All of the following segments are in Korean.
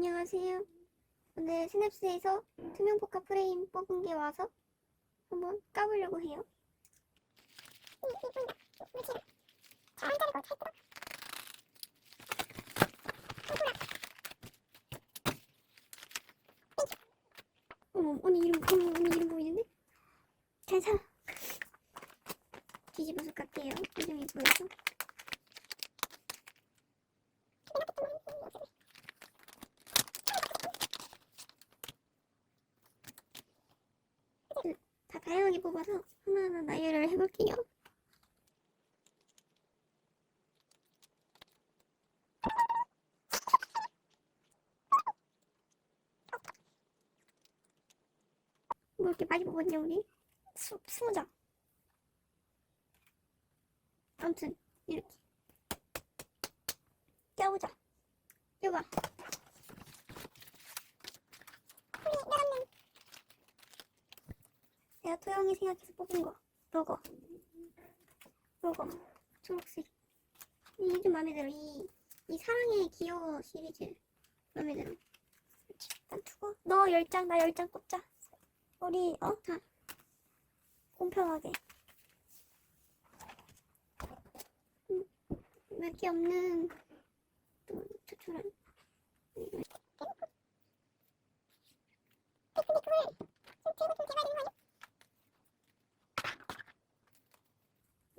안녕하세요. 오늘 스냅스에서 투명 포카 프레임 뽑은 게 와서 한번 까보려고 해요. 어머, 언니 이름, 어머, 언니 이름 보이는데? 잘 사. 뒤집어서 갈게요. 이름이 보여서. 다 다양하게 뽑아서 하나하나 나열을 해볼게요. 뭐 이렇게 많이 뽑았냐 우리? 수, 스무 장. 아무튼 이렇게 껴보자. 껴봐. 내가 토영이 생각해서 뽑은 거. 요거. 요거. 초록색. 이게 좀 마음에 들어. 이, 이 사랑의 기어 시리즈. 마음에 들어. 일단 두고. 너 10장, 나 10장 뽑자. 우리, 어? 다. 공평하게. 음, 몇개 없는, 또, 추출한.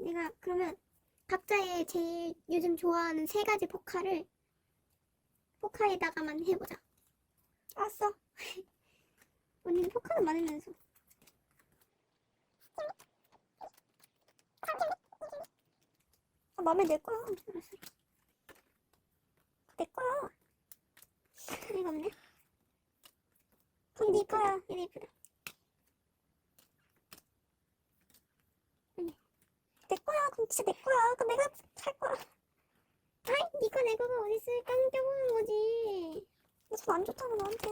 내가 그러면 각자의 제일 요즘 좋아하는 세 가지 포카를 포카에다가만 해보자. 알았어. 언니는 포카는 많으면서. 아, 맘에 내 거야. 내 거야. 이거 없네. 그럼 네 거야. 이쁘다. 내 거야. 그럼 진짜 내 거야. 그럼 내가 살 거야. 아이, 니거 내 거가 어딨어. 깡 껴보는 거지. 손안 좋다고 너한테.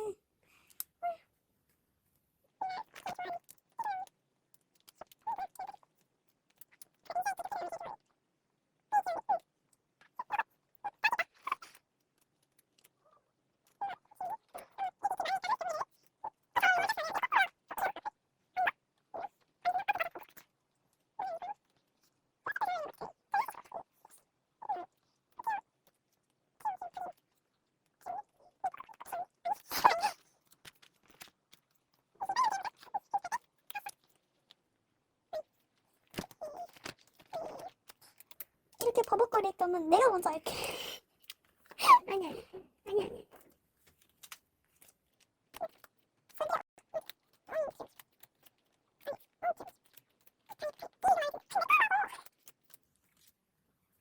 이렇게 버벅거릴 거면 내가 먼저 할게. 아니, 아니, 아니, 아니.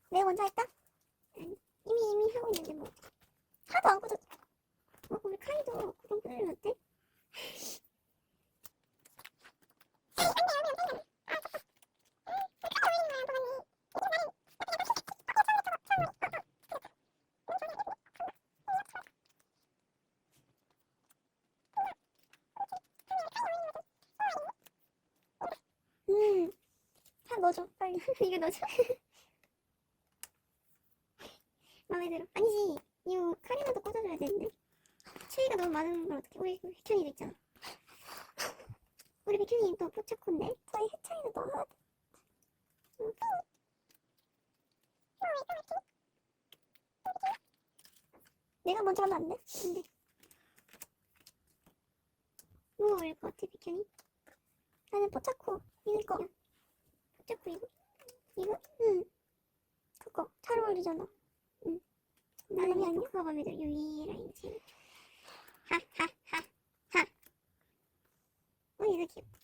내가 먼저 할까? 이미 이미 하고 있는데 뭐 하도 안 꺼져. 어, 우리 카이도 구독 눌렀대? 음, 다 넣어줘 빨리 이거 넣어줘. 마음에 들어. 아니지, 이거 카리나도 꽂아줘야 되는데. 추위가 너무 많은 걸 어떻게? 우리 백현이도 있잖아. 우리 백현이 또 포차콘데. 저희 해찬이도 넣어야. 내가 먼저 하면 안 돼? 근데. 뭐 올릴 것 같아, 백현이? 나는 포차코 이거 이거? 이거? 응. 그거 잘 어울리잖아. 응. 나는 그냥 그거 마음에 들어. 이 라인 제일. 하하하하. 어, 이거 귀엽다.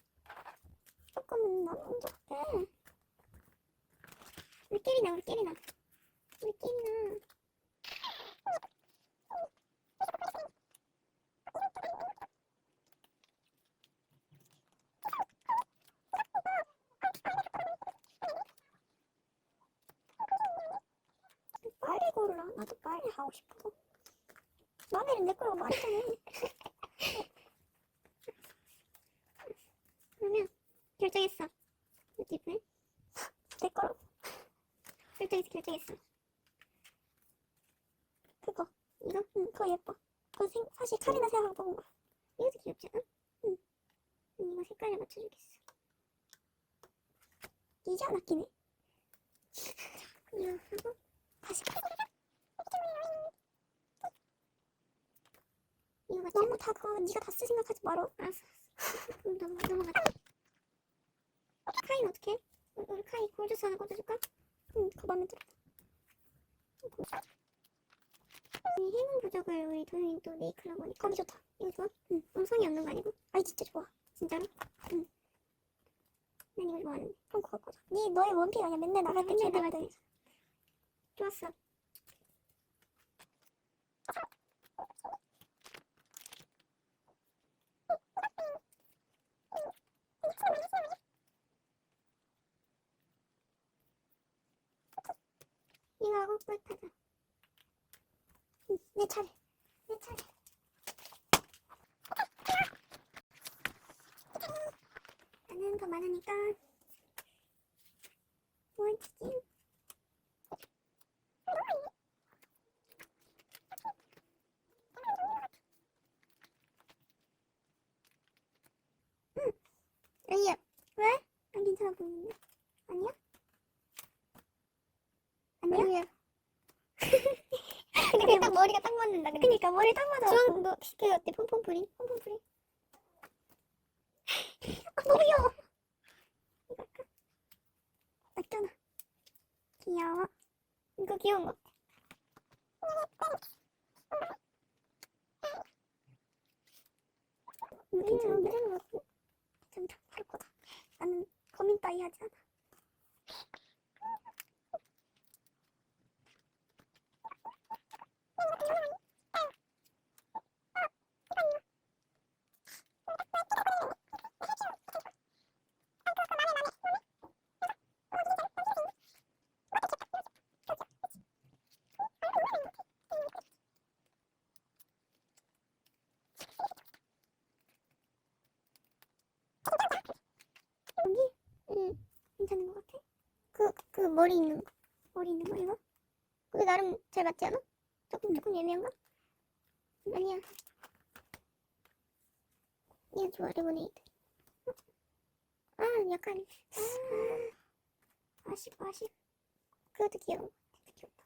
조금은 너무 좋대. 우리 깨리나, 우리 깨리나. 우리 깨리나. 빨리 골라. 나도 빨리 하고 싶어. 마음에는 내 거라고 말했잖아. 그러면 결정했어. 이쁘네? 내 거로. 결정했어, 결정했어. 그거. 이거? 응, 그거 예뻐. 저 생, 사실 칼이나 생각하고 뽑은 거. 이것도 귀엽지 않아? 응. 응, 이거 색깔을 맞춰주겠어. 이게 안 아끼네. 이거 하고 다시. 이거. 너무 다 그거 네가 다 쓸 생각하지 말어. 알았어, 알았어. 그럼 넘어가, 넘어가자. 카이는 어떻게 해? 우리, 카이 골주스 하나 꽂아줄까? 응, 그거 마음에 들어. 이 행운 부적을 우리 도현이 또 메이크라고 하니까 거기 좋다. 이거 좋아? 응. 음성이 없는 거 아니고? 아이 진짜 좋아. 진짜로? 응. 난 이거 좋아하는데. 그럼 그거 꽂아. 네 너의 원픽 아니야? 맨날 나갈 때 맨날 나갈 때. 좋았어. 하고 끝하자. 응, 내 차례. 내 차례. 나는 더 많으니까 뭐 하지? 응. 아니야. 왜? 안 괜찮아 보이는데? 아니야? 아니야? 아니야. 근데 딱 머리가 딱 맞는다. 근데. 그니까 머리 딱 맞아. 주황 너 그 폼폼프리? 폼폼프리? 아, 너무 귀여워. 아껴놔. 귀여워. 이거 귀여운 거. 이거 괜찮은데? 괜찮다. 할 거다. 나는 고민 따위 하지 않아. 응. 괜찮은 것 같아? 그, 그 머리 있는 거. 머리 있는 거 이거? 근데 나름 잘 맞지 않아? 조금 조금 예민한가? 아니야. 이거 좋아 레모네이드. 아 약간 아 아쉽 아쉽. 그것도 귀여워. 귀엽다.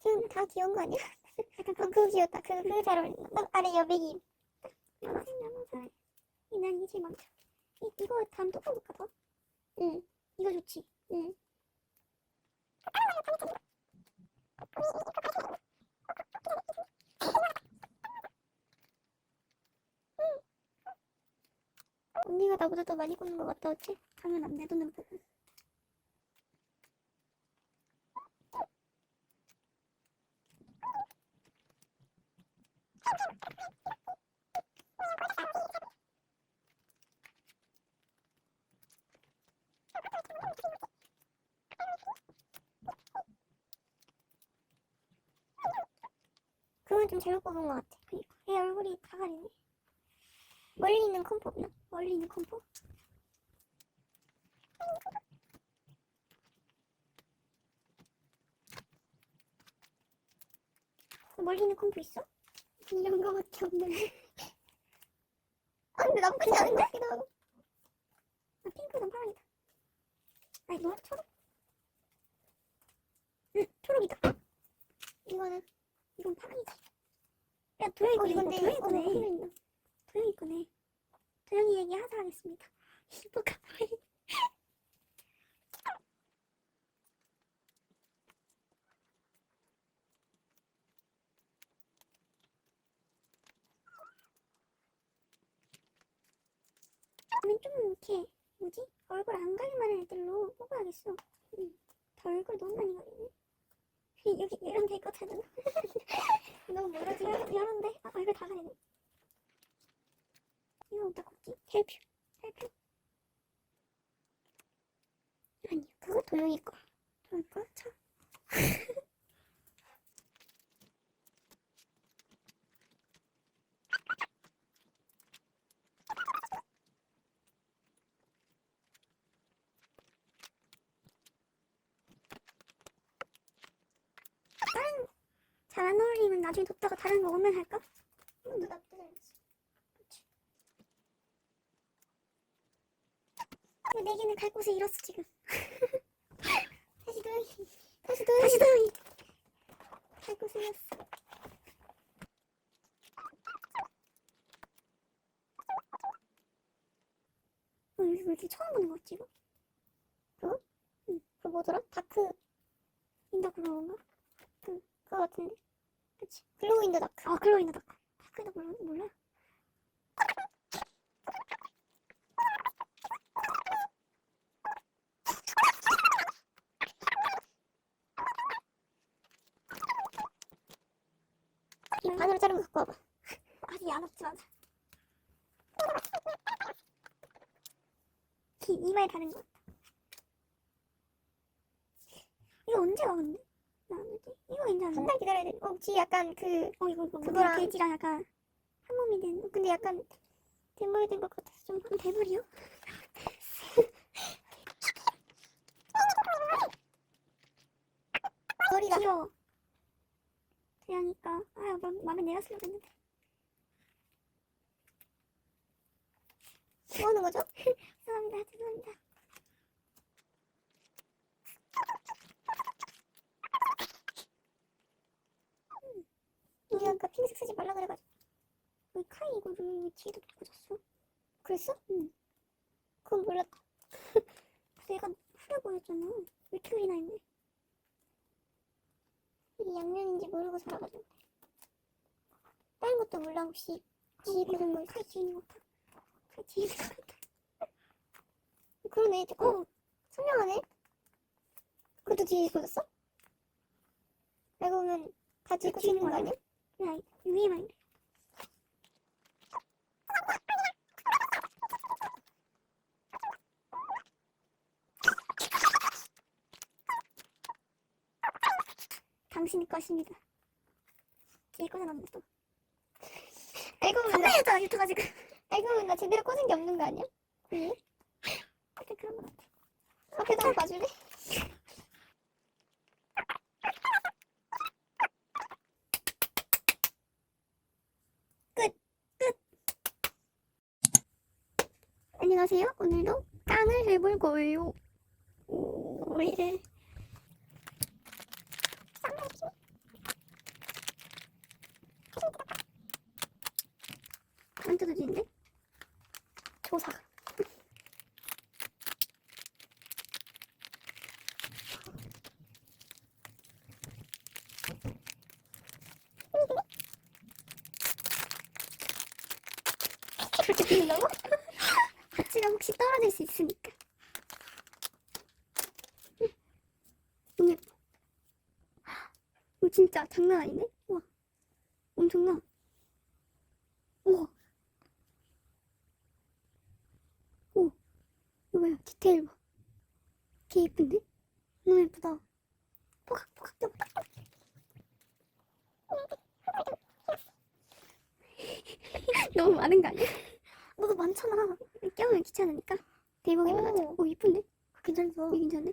지금 다 귀여운 거 아니야? 그, 그거 귀엽다. 그거 그거 잘 어울린다. 나 아래 여백이. 나만 나만 잘. 난 이게 제일 많다. 이, 이거 다음 또 뽑을까 더? 응. 이거 좋지. 응. 언니가 나보다 더 많이 꽂는 것 같다, 어째? 안 돼, 눈은 보고. 좀 잘못 뽑은 것 같아. 그니까. 얘 얼굴이 다 가리네. 멀리 있는 컴포 없나? 멀리 있는 컴포? 멀리 있는 컴포 있어? 이런 거밖에 없는데. 아, 근데 나쁘지 않은데? 아, 핑크는 파랑이다. 아니, 노란 초록? 응, 초록이다. 이거는, 이건 파랑이지. 야, 도영이 거 어, 이건데, 도영이 어, 거네. 어, 도영이 거네. 도영이 얘기 하사하겠습니다. 뭐가 저는 좀 이렇게 뭐지? 얼굴 안 가릴만한 애들로 뽑아야겠어. 응. 다 얼굴 너무 많이 가리네. 여기 이런 데 찾아. 너무 멀어지게 이런데 아, 얼굴 다 가리네. 이거 어디다 꽂지? 헬퓨. 헬퓨. 아니야, 그거 도영이 거. 도영이 거? 참. 잘 안 어울리면 나중에 뒀다가 다른 거 오면 할까? 이것도 나쁘지 않지. 네 개는 갈 곳을 잃었어 지금. 다시 도영이. 다시 도영이. 다시 도영이. 갈 곳을 잃었어. 어, 왜 이렇게 처음 보는 거지 이거? 그거? 응. 그 뭐더라? 다크 인더 그거인가? 그 그거 같은데. 그치. 글로우 인더 다크. 아 글로우 인더 다크. 다크 인더 몰라? 몰라? 이 반으로 자른 거 갖고 와봐. 아직 안 왔지만. 이 이마에 다른 것 같아. 이거 언제 와 근데? 나머지 이거 괜찮은데? 한달 기다려야 돼. 어, 혹시 약간 그, 어 이거 이거 그거랑 돼지랑 약간 한 몸이 된. 근데 약간 대물이 된것 같아서 좀 한 대물이요? 머리가 귀여워. 대하니까 아 마, 마음에 내가 쓰려고 했는데. 뭐 하는 거죠? 죄송합니다. 죄송합니다. 우리 아까 핑색 쓰지 말라 그래가지고 왜 카이 이거를 왜 뒤에다 놓고 잤어? 그랬어? 응 그건 몰랐다 내가 후려 보였잖아 왜 이렇게 의나 있네 이게 양면인지 모르고 살아가지고 다른 것도 몰라 혹시 뒤에 보는 거 카이 뒤에 있는 것 같아 카이 뒤에 있는 것 같아 그러네 어 선명하네 그것도 뒤에 보였어? 알고 보면 다 뒤에 꽂혀 있는 거 아니야? 야, 위에만 이래. 당신의 것입니다. 뒤에 꽂아놨네 또. 알고 보면 나 유튜브가 지금. 알고 보면 나 제대로 꽂은 게 없는 거 아니야? 왜? 약간 그런 거 같아. 앞에도 한번 봐줄래? 안녕하세요. 오늘도 깡을 해볼 거예요. 오, 왜 이래? 안 뜯어지는데? 조사가. 그렇게 비는다고? 바지가 혹시 떨어질 수 있으니까. 너무 예뻐. 이거 진짜 장난 아니네? 와, 엄청나. 우와. 오, 이거 봐요. 디테일 봐. 개 예쁜데? 너무 예쁘다. 포각포각 좀. 너무 많은 거 아니야? 너도 많잖아. 껴면 귀찮으니까. 대박이만 하자. 오, 이쁜데? 괜찮어. 이거 괜찮네.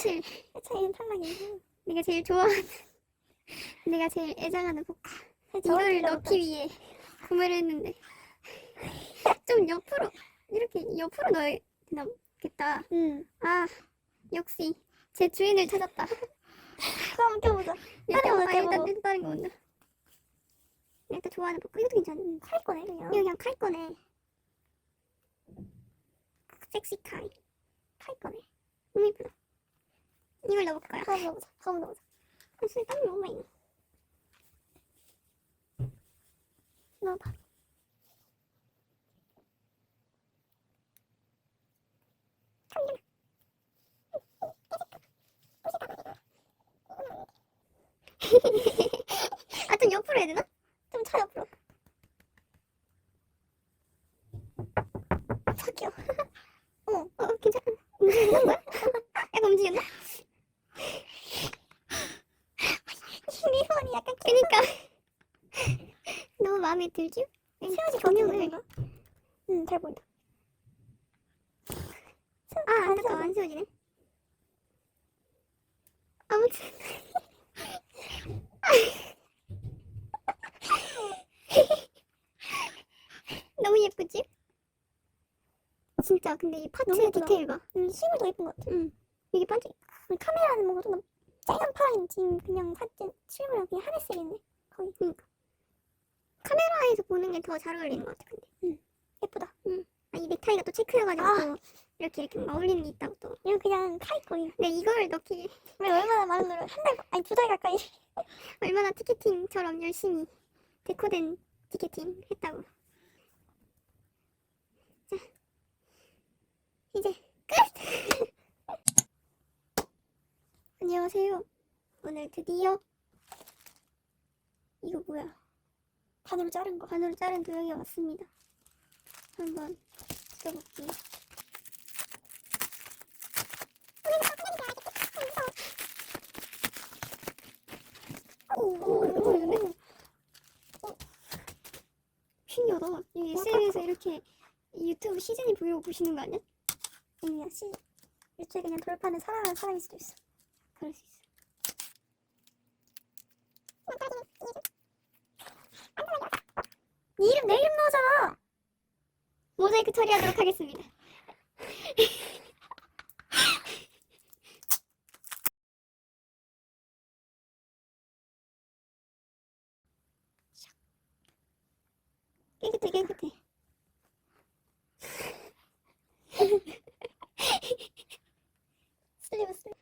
사실 회사에는 탈락이야. 내가 제일 좋아하는, 내가 제일 애정하는 포카. 이걸 넣기 위해 구매를 했는데 좀 옆으로 이렇게 옆으로 넣어야 되겠다. 응. 아 역시 제 주인을 찾았다. 그럼 껴보자. 일단 보자, 일단. 일단 다른 거 먼저. 일단 좋아하는 포카 이것도 괜찮네. 칼 거네 그냥. 이거 그냥 칼 거네. 섹시 칼. 칼 거네. 너무 예쁘다. 이걸 넣어볼까요? 다음 넣어보자. 다음 넣어보자. 사실 땀이 너무 많이 나. 넣어봐. 아, 좀 옆으로 해야 되나? 좀 차 옆으로. 저기요. 어, 어, 괜찮아. 움직이는 거야? 약간 움직였나? 미혼이 약간 그니까. 너무 마음에 들지? 세워지 경영을. 경영을. 응, 잘 보인다. 아, 안 됐다. 안 세워지네. 아무튼. 너무 예쁘지? 진짜 근데 이 파츠 너무 예쁘다. 디테일 봐. 음, 실물도 예쁜 것 같아. 응. 이게 반짝. 음, 카메라는 뭔가 좀 쨍한 파인 지금 그냥 사진 실물이랑 그냥 하늘 색이네. 거의. 그러니까. 카메라에서 보는 게 더 잘 어울리는 것 같아. 근데. 예쁘다. 아, 이 넥타이가 또 체크여가지고 아. 또 이렇게 이렇게 막 어울리는 게 있다고 또. 이거 그냥 카이 거예요. 근데 이걸 넣기 왜 얼마나 많은 노래 한 달, 아니 두 달 가까이. 얼마나 티켓팅처럼 열심히 데코된 티켓팅 했다고. 자, 이제 끝! 안녕하세요. 오늘 드디어 이거 뭐야? 반으로 자른 거. 반으로 자른 도형이 왔습니다. 한번 이렇게 유튜브 시즌이 브이로그 보시는 거 아니야? 아니야, 씨. 일주일 그냥 돌파는 사랑하는 사람일 수도 있어. 그럴 수 있어. 네 이름 내 이름 나오잖아. 모자이크 처리하도록 하겠습니다. 깨끗해, 깨끗해. 슬리브 슬리브.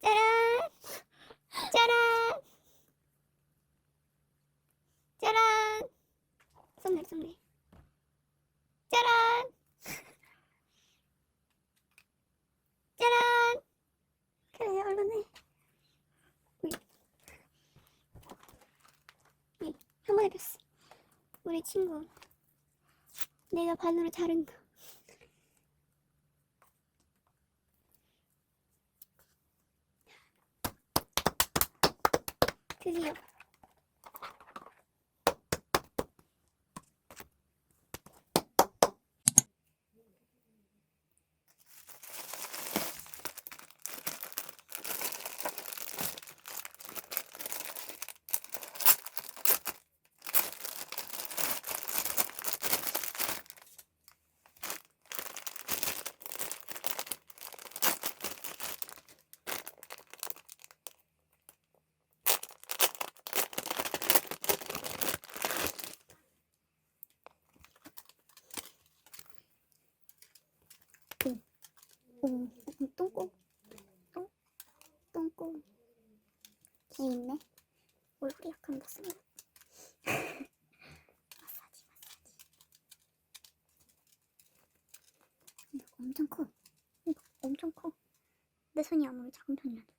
짜란! 짜란! 짜란! 썸네, 썸네. 짜란! 짜란! 그래 얼른 해. 한 번에 폈어. 우리 친구. 내가 반으로 자른 거. 드디어. 오, 똥꼬. 똥? 똥꼬. 기 있네. 얼굴이 약간 못생겨. 마사지, 마사지. 엄청 커. 엄청 커. 내 손이 아무리 작은 편이라도.